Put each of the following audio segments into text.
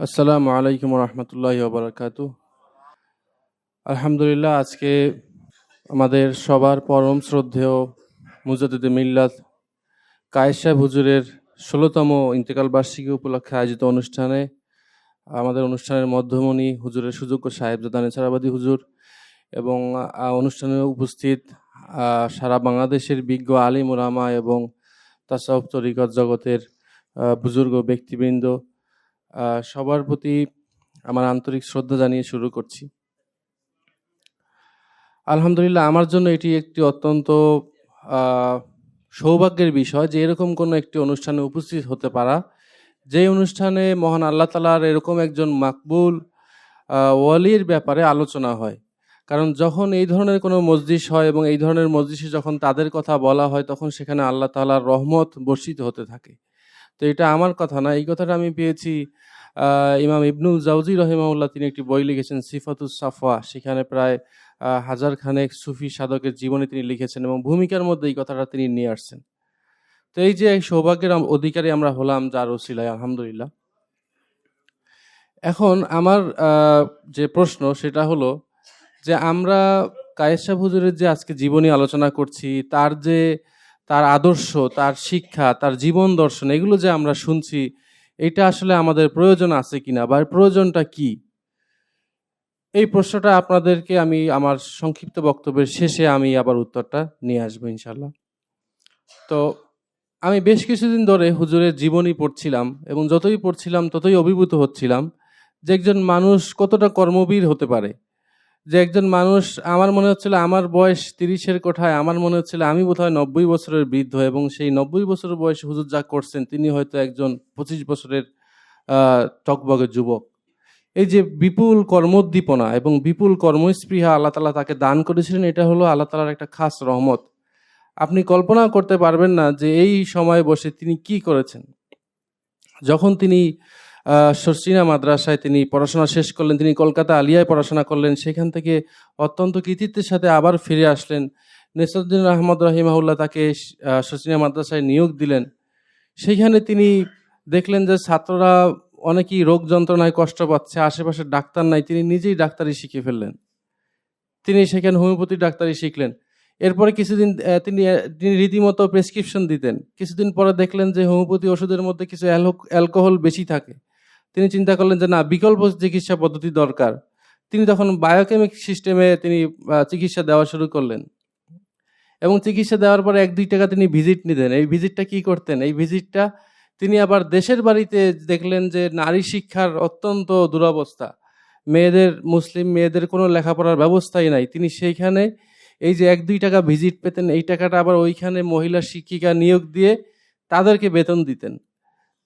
আসসালামু আলাইকুম রহমতুল্লাহ বারাকাতু আলহামদুলিল্লাহ, আজকে আমাদের সবার পরম শ্রদ্ধেয় মুজাদুদ্দিন মিল্লাত সাহেব হুজুরের ষোলোতম ইন্তেকাল বার্ষিকী উপলক্ষে আয়োজিত অনুষ্ঠানে, আমাদের অনুষ্ঠানের মধ্যমণি হুজুরের সুযোগ্য সাহেব জাদান সারাবাদী হুজুর এবং অনুষ্ঠানে উপস্থিত সারা বাংলাদেশের বিজ্ঞ আলিম ওলামা এবং তাসাউফ তরিকত জগতের বুজুর্গ ব্যক্তিবৃন্দ সবার প্রতি আমার আন্তরিক শ্রদ্ধা জানিয়ে শুরু করছি। আলহামদুলিল্লাহ, আমার জন্য এটি একটি অত্যন্ত সৌভাগ্যের বিষয় যে এরকম কোনো একটি অনুষ্ঠানে উপস্থিত হতে পারা। যে অনুষ্ঠানে মহান আল্লাহ তালার এরকম একজন মাকবুল ওয়ালির ব্যাপারে আলোচনা হয়। কারণ যখন এই ধরনের কোনো মসজিদ হয় এবং এই ধরনের মসজিদে যখন তাদের কথা বলা হয়, তখন সেখানে আল্লাহ তালার রহমত বর্ষিত হতে থাকে। তো এটা আমার কথা না, এই কথাটা আমি পেয়েছি ইমাম ইবনুল জাউজি রহিমাউল্লাহ তিনি একটি বই লিখেছেন, সিফাতুস সাফা সেখানে প্রায় হাজার খানেক সুফি সাধকের জীবনে তিনি লিখেছেন এবং ভূমিকার মধ্যে এই কথাটা তিনি নিয়ে আসছেন। তো এই যে সৌভাগ্যের অধিকারী আমরা হলাম যার ওসিলায়, আলহামদুলিল্লাহ। এখন আমার যে প্রশ্ন সেটা হলো যে আমরা কায়েসা হুজুরের যে আজকে জীবনী আলোচনা করছি, তার যে তার আদর্শ, তার শিক্ষা, তার জীবন দর্শন, এগুলো যে আমরা শুনছি, এটা আসলে আমাদের প্রয়োজন আছে কিনা বা প্রয়োজনটা কি? এই প্রশ্নটা আপনাদেরকে আমি, আমার সংক্ষিপ্ত বক্তব্যের শেষে আমি আবার উত্তরটা নিয়ে আসব ইনশাল্লাহ তো আমি বেশ কিছুদিন ধরে হুজুরের জীবনী পড়ছিলাম এবং যতই পড়ছিলাম ততই অভিভূত হচ্ছিলাম যে একজন মানুষ কতটা কর্মবীর হতে পারে। যে একজন মানুষ আমার মনে হচ্ছিল আমার বয়স তিরিশের কোঠায় আমার মনে হচ্ছিল আমি বোধহয় নব্বই বছরের বৃদ্ধ এবং সেই নব্বই বছর বয়সে হুজুর যা করছেন তিনি হয়তো একজন পঁচিশ বছরের আহ, টকবগে যুবক। এই যে বিপুল কর্মোদ্দীপনা এবং বিপুল কর্মস্পৃহা আল্লাহ তালা তাকে দান করেছিলেন এটা হলো আল্লাহ তালার একটা খাস রহমত। আপনি কল্পনা করতে পারবেন না যে এই সময়ে বসে তিনি কি করেছেন। যখন তিনি আহ, মাদ্রাসায় তিনি পড়াশোনা শেষ করলেন তিনি কলকাতা আলিয়ায় পড়াশোনা করলেন সেখান থেকে অত্যন্ত কৃতিত্বের সাথে আবার ফিরে আসলেন। নেসরুদ্দিন আহমদ রহিমাহুল্লাহ তাকে আহ, মাদ্রাসায় নিয়োগ দিলেন। সেইখানে তিনি দেখলেন যে ছাত্ররা অনেকেই রোগ যন্ত্রণায় কষ্ট পাচ্ছে আশেপাশে ডাক্তার নাই তিনি নিজেই ডাক্তারি শিখে ফেললেন। তিনি সেখানে হোমিওপ্যাথি ডাক্তারি শিখলেন। এরপরে কিছুদিন তিনি তিনি রীতিমতো প্রেসক্রিপশন দিতেন। কিছুদিন পরে দেখলেন যে হোমিওপ্যাথি ওষুধের মধ্যে কিছু অ্যালকো- অ্যালকোহল বেশি থাকে। তিনি চিন্তা করলেন যে না, বিকল্প চিকিৎসা পদ্ধতি দরকার। তিনি তখন বায়োকেমিক সিস্টেমে তিনি চিকিৎসা দেওয়া শুরু করলেন। এবং চিকিৎসা দেওয়ার পরে এক দুই টাকা তিনি ভিজিট নিতেন এই ভিজিটটা কি করতেন? এই ভিজিটটা তিনি আবার দেশের বাড়িতে দেখলেন যে নারী শিক্ষার অত্যন্ত দুরবস্থা। মেয়েদের, মুসলিম মেয়েদের কোনো লেখাপড়ার ব্যবস্থাই নাই। তিনি সেইখানে এই যে এক দুই টাকা ভিজিট পেতেন, এই টাকাটা আবার ওইখানে মহিলা শিক্ষিকা নিয়োগ দিয়ে তাদেরকে বেতন দিতেন।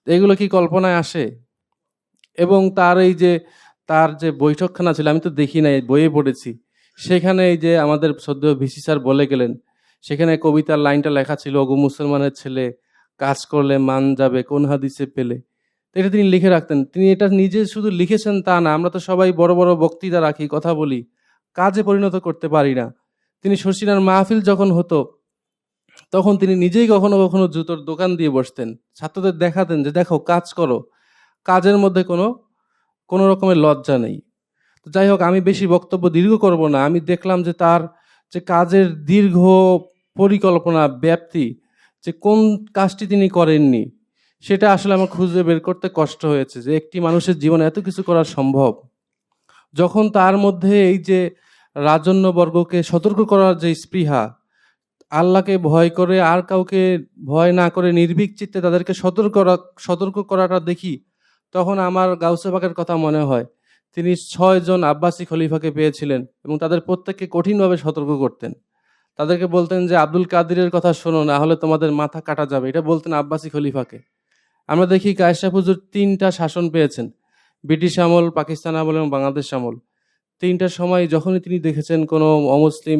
এগুলো কি কল্পনায় আসে? এবং তার এই যে, তার যে বৈঠকখানা ছিল, আমি তো দেখি নাই, বইয়ে পড়েছি। সেখানে এই যে আমাদের সদ্য ভিসি স্যার বলে গেলেন, সেখানে কবিতার লাইনটা লেখা ছিল, অগু মুসলমানের ছেলে, কাজ করলে মান যাবে, কোন হাদিসে পেলে? এটা তিনি লিখে রাখতেন। তিনি এটা নিজে শুধু লিখেছেন তা না, আমরা তো সবাই বড় বড় বক্তৃতা রাখি, কথা বলি, কাজে পরিণত করতে পারি না। তিনি শশীনার মাহফিল যখন হতো, তখন তিনি নিজেই কখনো কখনো জুতোর দোকান দিয়ে বসতেন। ছাত্রদের দেখাতেন যে, দেখো, কাজ করো। কাজের মধ্যে কোনো কোনো রকমের লজ্জা নেই। তো যাই হোক, আমি বেশি বক্তব্য দীর্ঘ করব না। আমি দেখলাম যে তার যে কাজের দীর্ঘ পরিকল্পনা, ব্যাপ্তি, যে কোন কাজটি তিনি করেননি, সেটা আসলে আমার খুঁজে বের করতে কষ্ট হয়েছে যে একটি মানুষের জীবনে এত কিছু করা সম্ভব। যখন তার মধ্যে এই যে রাজন্যবর্গকে সতর্ক করার যে স্পৃহা, আল্লাহকে ভয় করে আর কাউকে ভয় না করে নির্ভীক চিত্তে তাদেরকে সতর্ক সতর্ক করাটা দেখি তখন আমার গাউসেবাগের কথা মনে হয়। তিনি ছয়জন আব্বাসী খলিফাকে পেয়েছিলেন এবং তাদের প্রত্যেককে কঠিনভাবে সতর্ক করতেন। তাদেরকে বলতেন যে, আব্দুল কাদিরের কথা শোনো, না হলে তোমাদের মাথা কাটা যাবে। এটা বলতেন আব্বাসী খলিফাকে। আমরা দেখি কায়সা পুজোর তিনটা শাসন পেয়েছেন। ব্রিটিশ আমল, পাকিস্তান আমল এবং বাংলাদেশ আমল। তিনটার সময় যখনই তিনি দেখেছেন কোনো অমুসলিম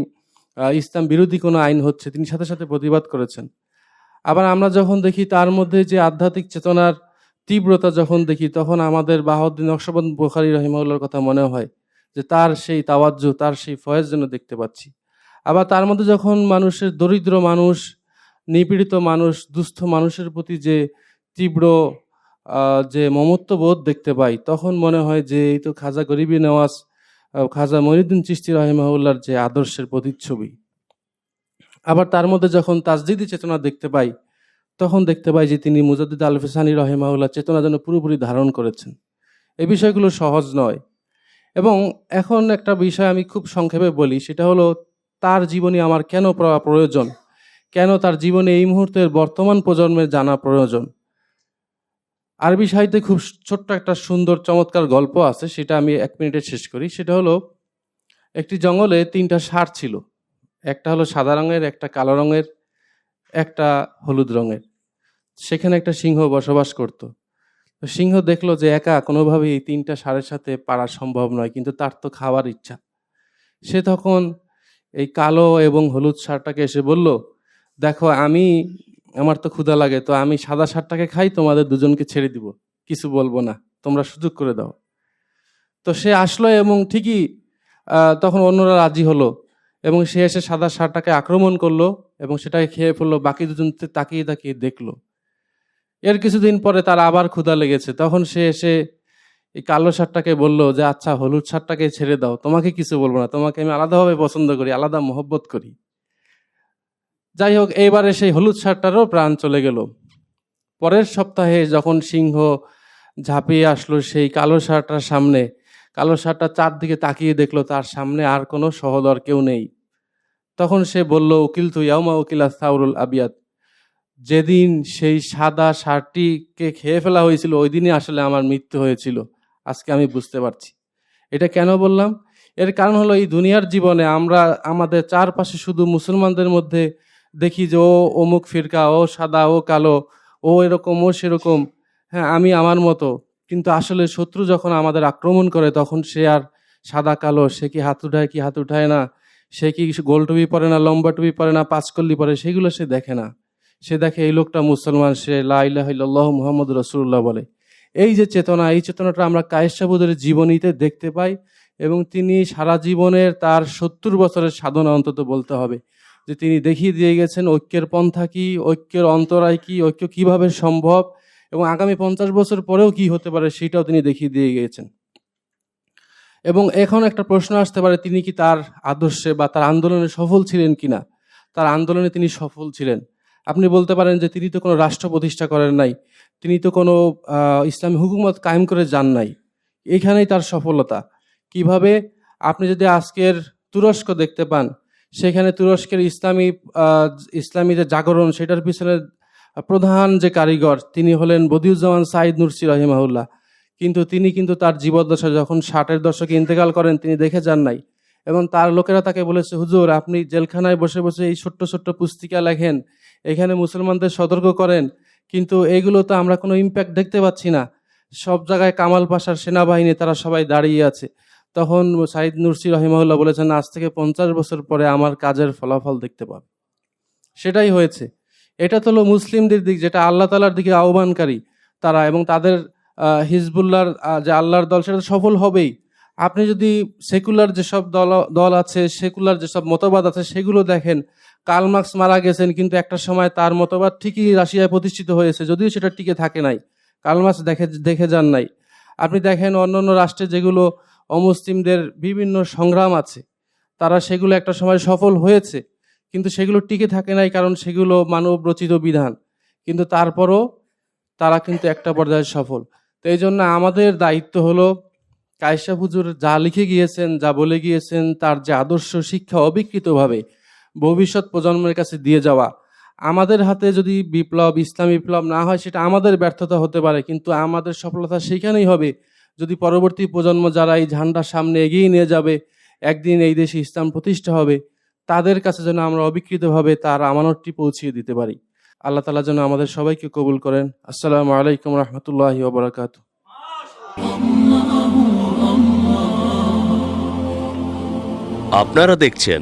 ইসলাম বিরোধী কোনো আইন হচ্ছে, তিনি সাথে সাথে প্রতিবাদ করেছেন। আবার আমরা যখন দেখি তার মধ্যে যে আধ্যাত্মিক চেতনার তীব্রতা যখন দেখি, তখন আমাদের বাহাউদ্দিন নকশবন্দ বুখারি রহিমাউল্লার কথা মনে হয় যে তার সেই তাওয়াজ্জু, তার সেই ফয়েজ যেন দেখতে পাচ্ছি। আবার তার মধ্যে যখন মানুষের দরিদ্র মানুষ, নিপীড়িত মানুষ, দুস্থ মানুষের প্রতি যে তীব্র যে মমত্ববোধ দেখতে পাই, তখন মনে হয় যে এই তো খাজা গরিবী নেওয়াজ খাজা মহিউদ্দিন চিস্তি রহিমাউল্লার যে আদর্শের প্রতিচ্ছবি। আবার তার মধ্যে যখন তাজদিদি চেতনা দেখতে পাই তখন দেখতে পাই যে তিনি মুজাদ্দিদ আল ফিসানি রহিমাউল্লাহ চেতনা যেন পুরোপুরি ধারণ করেছেন। এই বিষয়গুলো সহজ নয়। এবং এখন একটা বিষয় আমি খুব সংক্ষেপে বলি, সেটা হলো, তার জীবনী আমার কেন প্রয়োজন? কেন তার জীবনে এই মুহূর্তের বর্তমান প্রজন্মের জানা প্রয়োজন? আরবি সাহিত্যে খুব ছোট্ট একটা সুন্দর, চমৎকার গল্প আছে, সেটা আমি এক মিনিটে শেষ করি। সেটা হলো, একটি জঙ্গলে তিনটা ষাঁড় ছিল। একটা হলো সাদা রঙের, একটা কালো রঙের, একটা হলুদ রঙের। সেখানে একটা সিংহ বসবাস করত। তো সিংহ দেখল যে একা কোনোভাবেই এই তিনটা ষাঁড়ের সাথে পারা সম্ভব নয়, কিন্তু তার তো খাওয়ার ইচ্ছা। সে তখন এই কালো এবং হলুদ ষাঁড়টাকে এসে বলল, দেখো, আমি, আমার তো ক্ষুধা লাগে, তো আমি সাদা ষাঁড়টাকে খাই, তোমাদের দুজনকে ছেড়ে দিব। কিছু বলব না, তোমরা সুযোগ করে দাও। তো সে আসলো এবং ঠিকই তখন অন্যরা রাজি হলো এবং সে এসে সাদা ষাঁড়টাকে আক্রমণ করল এবং সেটাকে খেয়ে ফেলল। বাকি দুজন তাকিয়ে তাকিয়ে দেখল। এর কিছুদিন পরে তার আবার ক্ষুধা লেগেছে। তখন সে এসে এই কালো ষাঁড়টাকে বলল যে আচ্ছা হলুদ ষাঁড়টাকে ছেড়ে দাও। তোমাকে কিছু বলব না। তোমাকে আমি আলাদাভাবে পছন্দ করি, আলাদা মহব্বত করি। যাই হোক, এইবারে সেই হলুদ ষাঁড়টারও প্রাণ চলে গেল। পরের সপ্তাহে যখন সিংহ ঝাঁপিয়ে আসলো, সেই কালো ষাঁড়টার সামনে, কালো ষাঁড়টা চারদিকে তাকিয়ে দেখল, তার সামনে আর কোনো সহদর কেউ নেই। তখন সে বলল, উকিল তুই, ইয়াউমা উকিল সাউরুল আবিয়াদ। যেদিন সেই সাদা ষাঁড়টিকে খেয়ে ফেলা হয়েছিল ওই দিনই আসলে আমার মৃত্যু হয়েছিল। আজকে আমি বুঝতে পারছি। এটা কেন বললাম? এর কারণ হলো এই দুনিয়ার জীবনে আমরা আমাদের চারপাশে শুধু মুসলমানদের মধ্যে দেখি যে, ও অমুক ফিরকা, ও সাদা, ও কালো, ও এরকম, ও সেরকম। হ্যাঁ আমি আমার মতো। কিন্তু আসলে শত্রু যখন আমাদের আক্রমণ করে, তখন সে আর সাদা, কালো, সে কি হাত উঠায়, কি হাত উঠায় না? সে কি গোল টুপি পরে না, লম্বা টুপি পরে না, পাঁচকল্লি পরে, সেগুলো সে দেখে না। সে দেখে এই লোকটা মুসলমান, সে লাহ মোহাম্মদ রসুল্লাহ বলে। এই যে চেতনা, এই চেতনাটা আমরা কায়েসাবুদের জীবনীতে দেখতে পাই এবং তিনি সারা জীবনের তার সত্তর বছরের সাধনা অন্তত বলতে হবে। যে তিনি দেখিয়ে দিয়ে গেছেন ঐক্যের পন্থা কি, ঐক্যের অন্তরায় কি, ঐক্য কীভাবে সম্ভব এবং আগামী পঞ্চাশ বছর পরেও কি হতে পারে সেটাও তিনি দেখিয়ে দিয়ে গিয়েছেন এবং এখন একটা প্রশ্ন আসতে পারে, তিনি কি তার আদর্শে বা তার আন্দোলনে সফল ছিলেন কিনা? তার আন্দোলনে তিনি সফল ছিলেন। আপনি বলতে পারেন যে তিনি তো কোনো রাষ্ট্র প্রতিষ্ঠা করেন নাই, তিনি তো কোনো ইসলামী হুকুমত কায়েম করে যান নাই। এইখানেই তার সফলতা। কীভাবে? আপনি যদি আজকের তুরস্ক দেখতে পান, সেখানে তুরস্কের ইসলামী ইসলামী যে জাগরণ, সেটার পিছনে প্রধান যে কারিগর, তিনি হলেন বদিউজ্জামান সাইদ নুরসি রহিমাহুল্লাহ। কিন্তু তিনি কিন্তু তার জীবদ্দশা যখন ষাটের দশকে ইন্তেকাল করেন, তিনি দেখে যান নাই। এবং তার লোকেরা তাকে বলেছে, হুজুর, আপনি জেলখানায় বসে বসে এই ছোট্ট ছোট্ট পুস্তিকা লেখেন। এখানে মুসলমানদের সতর্ক করেন কিন্তু এগুলো তো আমরা কোনো ইম্প্যাক্ট দেখতে পাচ্ছি না। সব জায়গায় কামাল পাশার সেনাবাহিনী তারা সবাই দাঁড়িয়ে আছে। তখন সাইদ নুরসি রহিমাহুল্লাহ বলেছেন আজ থেকে পঞ্চাশ বছর পরে আমার কাজের ফলাফল দেখতে পাবে। সেটাই হয়েছে। এটা তো হলো মুসলিমদের দিক যেটা আল্লাহ তালার দিকে আহ্বানকারী তারা এবং তাদের আহ, হিজবুল্লাহর যে আল্লাহর দল সেটা সফল হবেই। আপনি যদি সেকুলার যেসব দল দল আছে সেকুলার যেসব মতবাদ আছে সেগুলো দেখেন কার্ল মার্কস মারা গেছেন, কিন্তু একটা সময় তার মতবাদ ঠিকই রাশিয়ায় প্রতিষ্ঠিত হয়েছে, যদিও সেটা টিকে থাকে নাই। কার্ল মার্কস দেখে দেখে যান নাই। আপনি দেখেন অন্যান্য রাষ্ট্রে যেগুলো অমুসলিমদের বিভিন্ন সংগ্রাম আছে, তারা সেগুলো একটা সময় সফল হয়েছে, কিন্তু সেগুলো টিকে থাকে নাই কারণ সেগুলো মানব রচিত বিধান। কিন্তু তারপরও তারা কিন্তু একটা পর্যায়ে সফল। তো এই জন্য আমাদের দায়িত্ব হলো কায়সা হুজুর যা লিখে গিয়েছেন, যা বলে গিয়েছেন, তার যে আদর্শ শিক্ষা অবিকৃতভাবে ভবিষ্যৎ প্রজন্মের কাছে দিয়ে যাওয়া। আমাদের হাতে যদি বিপ্লব, ইসলাম বিপ্লব না হয়, সেটা আমাদের ব্যর্থতা হতে পারে, কিন্তু আমাদের সফলতা সেখানেই হবে। যদি পরবর্তী প্রজন্ম যারা এই ঝান্ডার সামনে এগিয়ে নিয়ে যাবে, একদিন এই দেশে ইসলাম প্রতিষ্ঠা হবে, তাদের কাছে যেন আমরা অবিকৃতভাবে তার আমানতটি পৌঁছিয়ে দিতে পারি। আল্লাহ তালা যেন আমাদের সবাইকে কবুল করেন। আসসালামু আলাইকুম রহমতুল্লাহ ওবরাকাত আপনারা দেখছেন